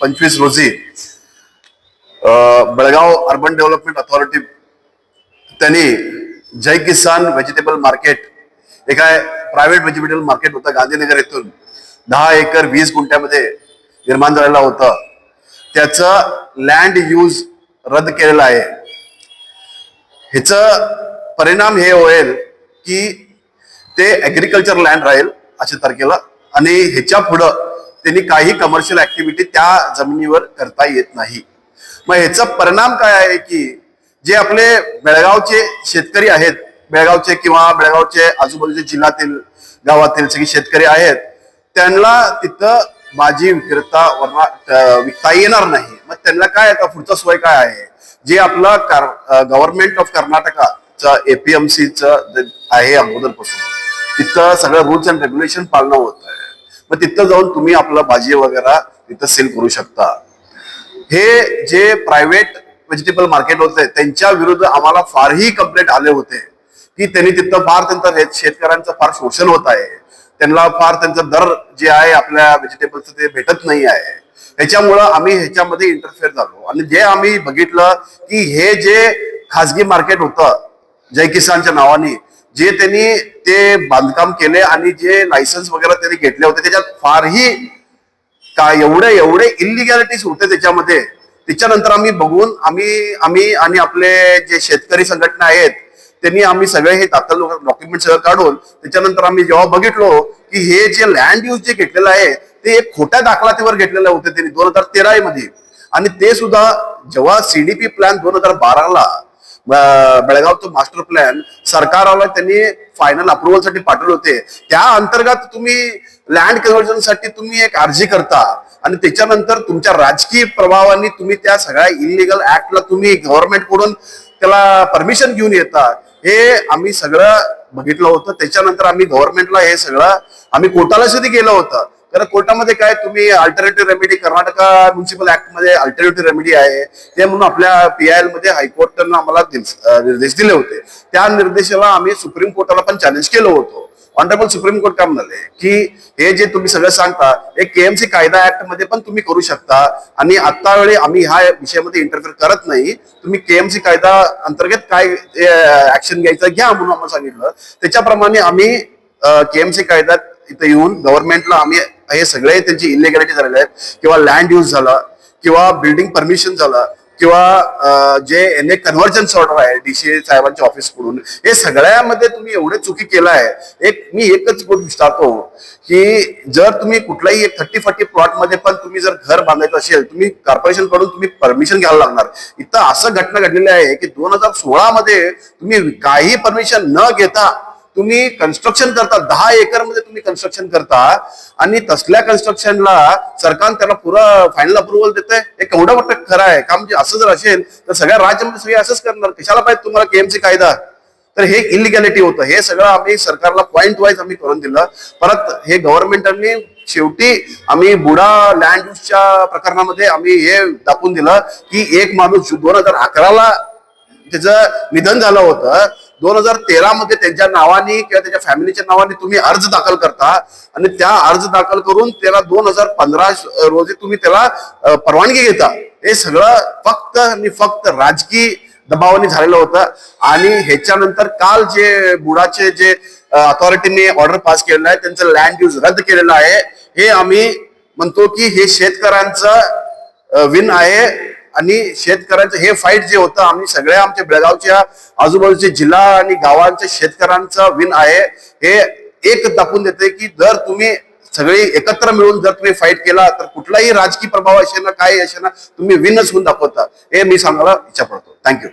पंचवीस रोजी Belgaum urban development authority त्यांनी जय किसान व्हेजिटेबल मार्केट हे काय प्रायव्हेट व्हेजिटेबल मार्केट होतं गांधीनगर येथून. दहा एकर वीस गुंठ्यामध्ये निर्माण झालेलं होतं. त्याचं लँड यूज रद्द केलेलं आहे. ह्याचं परिणाम हे होईल की ते ॲग्रिकल्चर लँड राहील अशा तारखेला. आणि ह्याच्या पुढं त्यांनी काही कमर्शियल ऍक्टिव्हिटी त्या जमिनीवर करता येत नाही. मग ह्याचा परिणाम काय आहे की जे आपले बेळगावचे शेतकरी आहेत बेळगावचे किंवा बेळगावचे आजूबाजूचे जिल्ह्यातील गावातील सगळे शेतकरी आहेत त्यांना तिथं भाजी विक्रेता वरणा विकता येणार नाही. मग त्यांना काय आता पुढचा सोय काय आहे? जे आपलं गव्हर्नमेंट ऑफ कर्नाटकाचं एपीएमसीचं आहे अगोदरपासून तिथं सगळं रूल्स अँड रेग्युलेशन पाळणं होत आहे. मग तिथं जाऊन तुम्ही आपलं भाजी वगैरे तिथं सेल करू शकता. हे जे प्रायव्हेट व्हेजिटेबल मार्केट होते त्यांच्या विरुद्ध आम्हाला फारही कंप्लेंट आले होते की त्यांनी तिथं फार त्यांचं शेतकऱ्यांचं फार शोषण होत आहे. त्यांना फार त्यांचा दर जे आहे आपल्या व्हेजिटेबलचं ते भेटत नाही आहे. ह्याच्यामुळं आम्ही ह्याच्यामध्ये इंटरफेअर झालो. आणि जे आम्ही बघितलं की हे जे खाजगी मार्केट होतं जय किसानच्या नावाने जे त्यांनी ते बांधकाम केले आणि जे लायसन्स वगैरे त्यांनी घेतले होते त्याच्यात फारही का एवढे एवढे इलिगॅलिटीज होते त्याच्यामध्ये. त्याच्यानंतर आम्ही बघून आम्ही आम्ही आणि आपले जे शेतकरी संघटना आहेत त्यांनी आम्ही सगळे हे दाखल डॉक्युमेंट सगळं काढून त्याच्यानंतर आम्ही जेव्हा बघितलो की हे जे लँड यूज जे घेतलेलं आहे ते एक खोट्या दाखलातीवर घेतलेलं होते त्यांनी दोन हजार तेरा मध्ये आणि ते सुद्धा जेव्हा सीडीपी प्लॅन दोन हजार बाराला बेळगावचं मास्टर प्लॅन सरकारला त्यांनी फायनल अप्रुव्हलसाठी पाठवले होते. त्या अंतर्गत तुम्ही लँड कन्व्हर्जनसाठी तुम्ही एक अर्जी करता आणि त्याच्यानंतर तुमच्या राजकीय प्रभावाने तुम्ही त्या सगळ्या इलिगल ऍक्टला तुम्ही गव्हर्नमेंटकडून त्याला परमिशन घेऊन येता. हे आम्ही सगळं बघितलं होतं. त्याच्यानंतर आम्ही गव्हर्नमेंटला हे सगळं आम्ही कोर्टाला सुद्धा गेलं होतं. तर कोर्टामध्ये काय तुम्ही अल्टरनेटिव्ह रेमेडी कर्नाटका म्युन्सिपल ऍक्टमध्ये अल्टरनेटिव्ह रेमेडी आहे. ते म्हणून आपल्या पीआयएलमध्ये हायकोर्टानं आम्हाला निर्देश दिले होते. त्या निर्देशाला आम्ही सुप्रीम कोर्टाला पण चॅलेंज केलं होतं. ऑनरेबल सुप्रीम कोर्ट काय म्हणाले? की हे जे तुम्ही सगळं सांगता हे केएमसी कायदा ऍक्टमध्ये पण तुम्ही करू शकता. आणि आता वेळी आम्ही ह्या विषयामध्ये इंटरफेअर करत नाही. तुम्ही केएमसी कायदा अंतर्गत काय ऍक्शन घ्यायचं घ्या म्हणून आम्हाला सांगितलं. त्याच्याप्रमाणे आम्ही केएमसी कायद्यात इथे येऊन गव्हर्नमेंटला आम्ही हे सगळे त्यांची इलिगॅलिटी झालेले आहेत किंवा लँड यूज झाला किंवा बिल्डिंग परमिशन झालं किंवा जे एन ए कन्व्हर्जन्स ऑर्डर आहे डीसी साहेबांच्या ऑफिसकडून हे सगळ्यामध्ये तुम्ही एवढे चुकी केला आहे. एक मी एकच गोष्ट विचारतो की जर तुम्ही कुठलाही एक थर्टी फर्टी प्लॉटमध्ये पण तुम्ही जर घर बांधायचं असेल तुम्ही कॉर्पोरेशनकडून तुम्ही परमिशन घ्यायला लागणार. इथं असं घटना घडलेली आहे की दोन हजार सोळा मध्ये तुम्ही काही परमिशन न घेता तुम्ही कन्स्ट्रक्शन करता दहा एकरमध्ये तुम्ही कन्स्ट्रक्शन करता आणि तसल्या कन्स्ट्रक्शनला सरकार त्याला पुरा फायनल अप्रुव्हल देत आहे हे केवढं मोठं खरं आहे. का म्हणजे असं जर असेल तर सगळ्या राज्यामध्ये सगळे असंच करणार. कशाला पाहिजे तुम्हाला केएमसी कायदा? तर हे इलिगॅलिटी होतं. हे सगळं आम्ही सरकारला पॉईंट वाईज आम्ही करून दिलं. परत हे गव्हर्नमेंटनी शेवटी आम्ही बुडा लँड यूजच्या प्रकरणामध्ये आम्ही हे दाखवून दिलं की एक माणूस दोन हजार अकराला त्याचं निधन झालं होतं. दोन हजार तेरामध्ये त्यांच्या नावाने किंवा त्याच्या फॅमिलीच्या नावाने तुम्ही अर्ज दाखल करता आणि त्या अर्ज दाखल करून त्याला दोन हजार पंधरा रोजी तुम्ही त्याला परवानगी घेता. हे सगळं फक्त आणि फक्त राजकीय दबावाने झालेलं होतं. आणि ह्याच्यानंतर काल जे बुडाचे जे अथॉरिटीने ऑर्डर पास केलेलं आहे त्यांचं लँड यूज रद्द केलेलं आहे. हे आम्ही म्हणतो की हे शेतकऱ्यांचं विन आहे. आणि शेतकऱ्यांचं हे फाईट जे होतं आम्ही सगळ्या आमच्या बेळगावच्या आजूबाजूचे जिल्हा आणि गावांच्या शेतकऱ्यांचं विन आहे. हे एक दाखवून देते की जर तुम्ही सगळे एकत्र मिळून जर तुम्ही फाईट केला तर कुठलाही राजकीय प्रभाव असे ना काय असे ना तुम्ही विनच होऊन दाखवता. हे मी सांगायला इच्छा पडतो. थँक्यू